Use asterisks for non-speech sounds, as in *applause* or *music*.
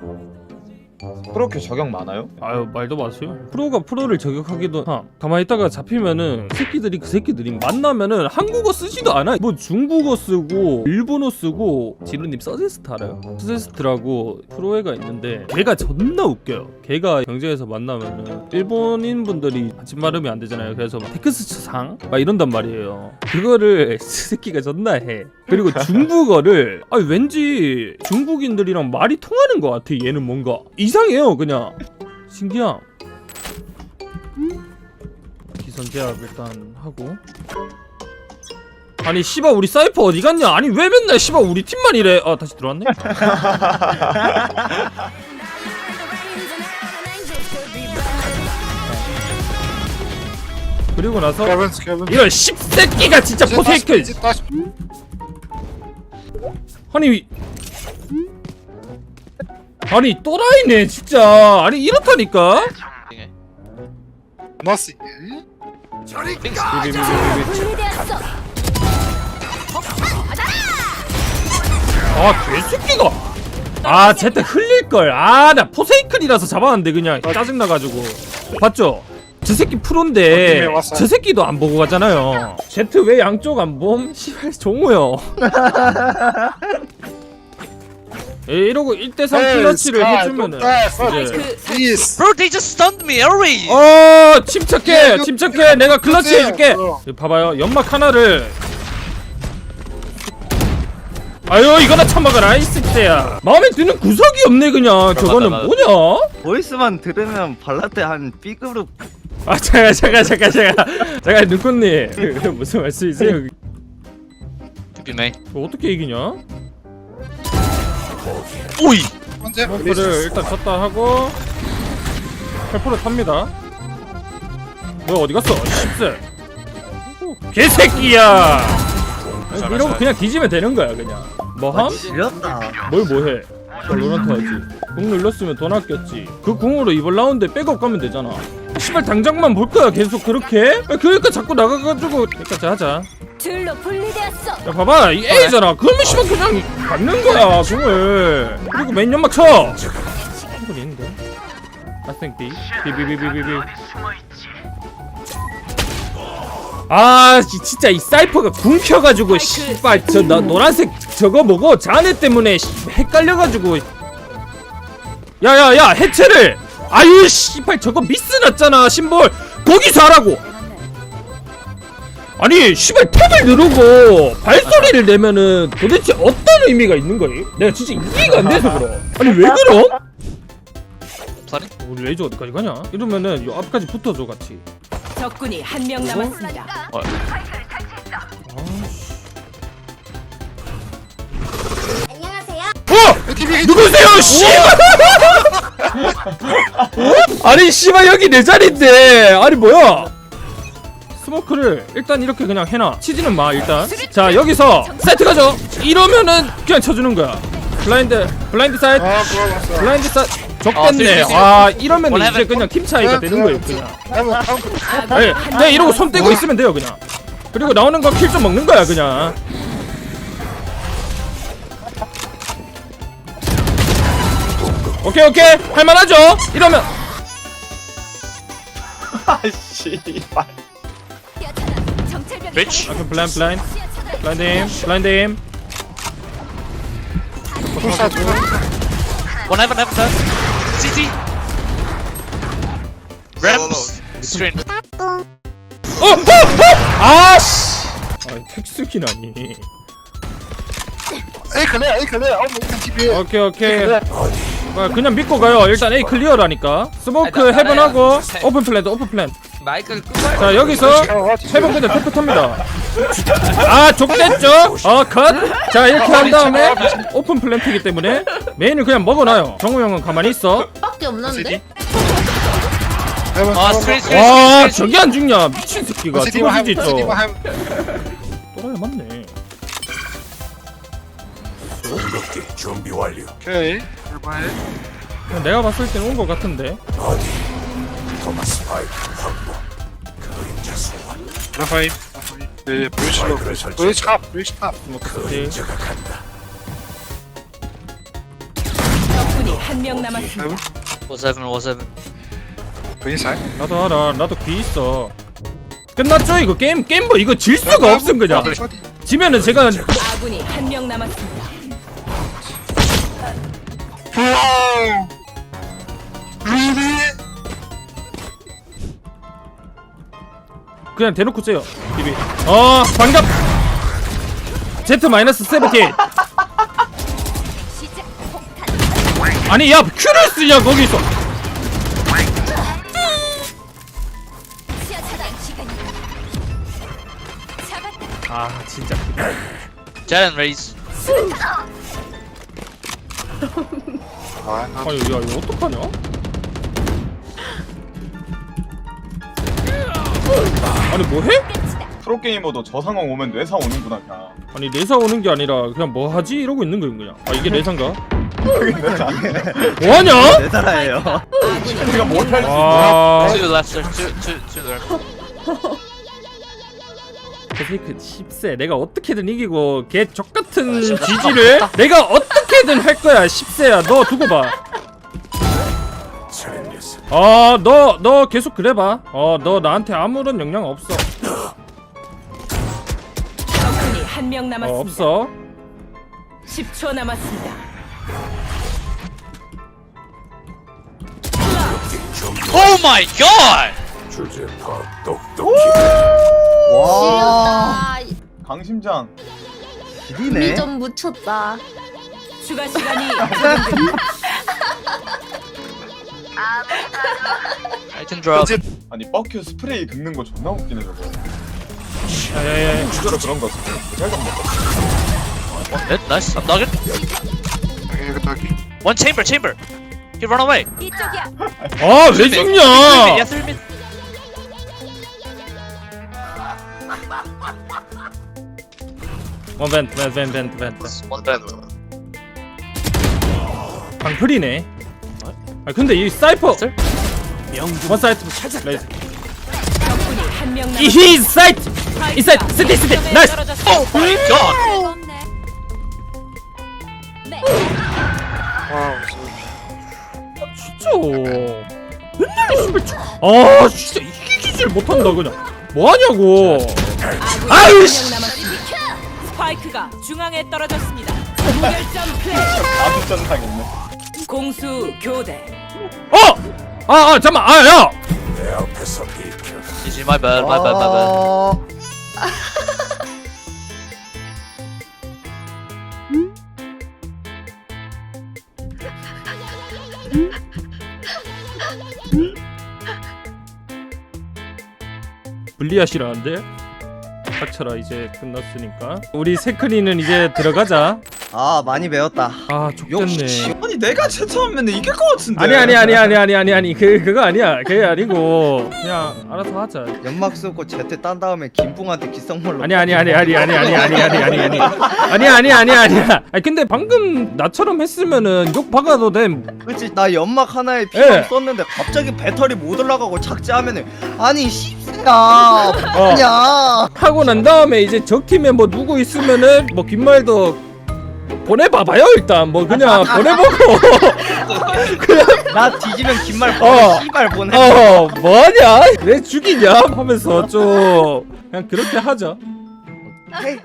Thank you. 그렇게 적용 많아요? 아유 말도 마세요. 프로가 프로를 저격하기도 하 가만히 있다가 잡히면은 그 새끼들이 그 새끼들이 만나면은 한국어 쓰지도 않아 뭐 중국어 쓰고 일본어 쓰고 지루님 서제스트 알아요? 서제스트라고 프로애가 있는데 걔가 존나 웃겨요. 걔가 경제에서 만나면은 일본인 분들이 받침 발음이 안 되잖아요. 그래서 막 텍스트상? 막 이런단 말이에요. 그거를 *laughs* 그 새끼가 존나 해. 그리고 *laughs* 중국어를 아 왠지 중국인들이랑 말이 통하는 것 같아 얘는 뭔가. 이상해 요 그냥. 신기함. 기선 제압 일단 하고. 아니 씨발 우리 사이퍼 어디 갔냐? 아니 왜 맨날 씨발 우리 팀만 이래? 아 다시 들어왔네? *laughs* 그리고 나서 Kevin, Kevin. 이런 씹새끼가 진짜 touch? 아니 아니 또라이네 진짜 아니 이렇다니까? 분리되었어. 아 개새끼가 아 제때 흘릴걸 아 나 포세이클이라서 잡았는데 그냥 짜증나가지고 봤죠? 저 새끼 프로인데 왔어요? 저 새끼도 안 보고 가잖아요 제트 왜 양쪽 안 봄? 씨발 종호요 *laughs* 에, 이러고 1대3 Hey, 클러치를 해주면은. 이제 Please. Bro, they just stunned me already. 어 침착해 예, 침착해 내가 클러치 해줄게 어. 이거 봐봐요 연막 하나를 아유 이거나 처먹어라 이 새끼야 마음에 드는 구석이 없네 그냥 저거는 맞아. 뭐냐 보이스만 들으면 발라드 한 B그룹 아 잠깐 잠깐 잠깐 잠깐 잠깐 눈꽃님 그, *laughs* 무슨 말씀이세요 mate. 그거 어떻게 이기냐 오이. 언제? 버프를 일단 쳤다 하고 8% 탑니다. 뭐야 어디 갔어? 10세 개새끼야! 아니, 이러고 그냥 뒤지면 되는 거야 그냥. 뭐함? 지렸다. 뭘 뭐해? 로란트 하지. 궁 눌렀으면 돈 아꼈지. 그 궁으로 이번 라운드에 백업 가면 되잖아. 씨발 당장만 볼 거야 계속 그렇게? 야, 그러니까 자꾸 나가가지고. 여기까지 하자 둘로 분리되었어. 야 봐봐 이 A잖아. 그러면 씨발 그냥 받는 거야 궁을. 그리고 맨 연막 쳐. 충분히 있는데? I think B. B B B B B B. 아 지- 진짜 이 사이퍼가 궁 켜가지고 씨발 저 나, 노란색 저거 뭐고? 자네 때문에 씨, 헷갈려가지고. 야야야 해체를! 아유 씨발 저거 미스 났잖아 심볼. 거기서 하라고 아니 씨발 탭을 누르고 발소리를 내면은 도대체 어떤 의미가 있는 거니? 내가 진짜 이해가 안 돼서 그래 아니 왜 그럼? Plenty. 우리 레이저 어디까지 가냐? 이러면은 요 앞까지 붙어줘 같이 적군이 한 명 남았습니다. 어! 누구세요 씨발 아니 씨발 여기 내 자리인데 아니 뭐야 스모크를 일단 이렇게 그냥 해놔. 치지는 마 일단. 자 여기서 세트 가죠. 이러면은 그냥 쳐주는 거야. 블라인드 블라인드 사이드. 아, 그거. 블라인드 사이드. 쓰리, 쓰리. 아 이러면 원 이제. 그냥 팀 차이가 되는 거예요 그냥. 아니 그냥 이러고 손 떼고 있으면 돼요 그냥. 그리고 나오는 거 킬 좀 먹는 거야 그냥. 오케이 오케이. 할만하죠? 이러면. *laughs* 오 라인드 힘 Two shot, two shot. One heaven, heaven, sir. CT. Ramps. Strain. 어! 어! 어! 아씨 아 텍스킨 아니 A clear, A clear. Oh, we can keep it. 오케이 오케이 아, 그냥 믿고 가요 일단 A 클리어라니까 스모크 헤븐하고 오픈 플랜트 오픈 플랜트 마이크를 끄고 자 여기서 what? 세번 그냥 탭탭합니다 아 족됐죠? 어컷자 이렇게 한 다음에 오픈 플랜트이기 때문에 메인을 그냥 먹어놔요 정우 형은 가만히 있어 밖에 없는데? 아, heaven. 스트레이트, 와 스트레이트. 저게 안 죽냐 미친 새끼가 저 one heaven. 또라이 맞네 Okay. Everybody. 그냥 내가 봤을 때는 온거 같은데 Rafael. Rafael. 네, 브리지 로. 브리지 탑, 브리지 탑. 오케이 적군이 한 명 남았습니다. Was heaven. 그 인사이드 나도 알아 나도 귀 있어 끝났죠 이거 게임 게임 뭐 이거 질 수가 없음 그냥 지면은 제가 아군이 한 명 남았습니다. 그냥 대놓고 째요 비비. 어 반갑. Z 마이너스 세븐틴. 아니 야 큐를 쓰냐 거기서. 아 진짜. 아나 아니 야 이거 어떡하냐 아니 뭐해? 프로게이머도 저 상황 오면 뇌사 오는구나 그냥 아니 레사 오는 게 아니라 그냥 뭐 하지 이러고 있는 거야 그냥 아 이게 레사인가? 뭐 하냐? 내 나라예요. 우리가 뭘할 아 Two left, sir. Two, two, two there. 그 10세 내가 어떻게든 이기고 걔 족같은 지지를 내가 어떻게든 할 거야 10세야 너 두고 봐 어 너 너 계속 그래봐. 어 너 나한테 아무런 영향 없어. 적군이 한 명 어, 남았습니다. 없어. 10초 남았습니다. Oh my god! 와. 강심장. 이네. 좀 묻혔다. 추가 시간이 *laughs* I can drop. 아니 버큐 스프레이 긁는 거 존나 웃기네 저거 야야야 진짜로 그런 거잘 긁는 거 Hit, nice. I'm 여기 One chamber, chamber. He run away. 이쪽이야. 아왜. 죽냐 three mid. 어 벤트 벤트 벤트 벤트 벤트 One bad. 방풀이네 아 근데 이 사이퍼? 원 사이트 레이즈 적군이 한명 남았습니다. 이히 사이트. 이 사이트. 스티 스티. 나이스. Oh my god! 와우 진짜. 맨날 씨발 저- 아 진짜 이기질 못한다 그냥. 뭐하냐고. 아유, 씨. 스파이크가 중앙에 떨어졌습니다. *laughs* 무결점 플레이. 아주 전상했네 공수 교대. 어! 아, 아, 잠깐만, 아, 야! Bad, my bad. 어, 블리아시라는데? 닥쳐라, 이제 끝났으니까. 우리 세크니는 이제 들어가자. 아 많이 배웠다. 아, 족됐네. 아니 내가 최초하면 이길 것 같은데 아니, 아니, 아니, 아니, 아니, 아니, 아니, 그, 그거 아니야. 그게 아니고. 그냥 알아서 하자. 연막 쓰고 제트 딴 다음에 김풍한테 기성물로. 아니, 아니, 아니, 아니, 아니, 아니, 아니, 아니, 아니, 아니. 아니, 아니, 아니, 아니야. 아니, 근데 방금 나처럼 했으면은 욕 박아도 됨. 그치 나 연막 하나에 피 예. 썼는데 갑자기 배터리 못 올라가고 착지하면은 아니 어. 뭐냐 하고 난 다음에 이제 적 팀에 뭐 누구 있으면은 뭐 귓말도 보내봐봐요 일단. 뭐 그냥 *laughs* 보내보고. *laughs* 나 뒤지면 긴말 어. 보내 씨발 보내. 어 뭐하냐? 왜 죽이냐? 하면서 좀 그냥 그렇게 하자. 헤이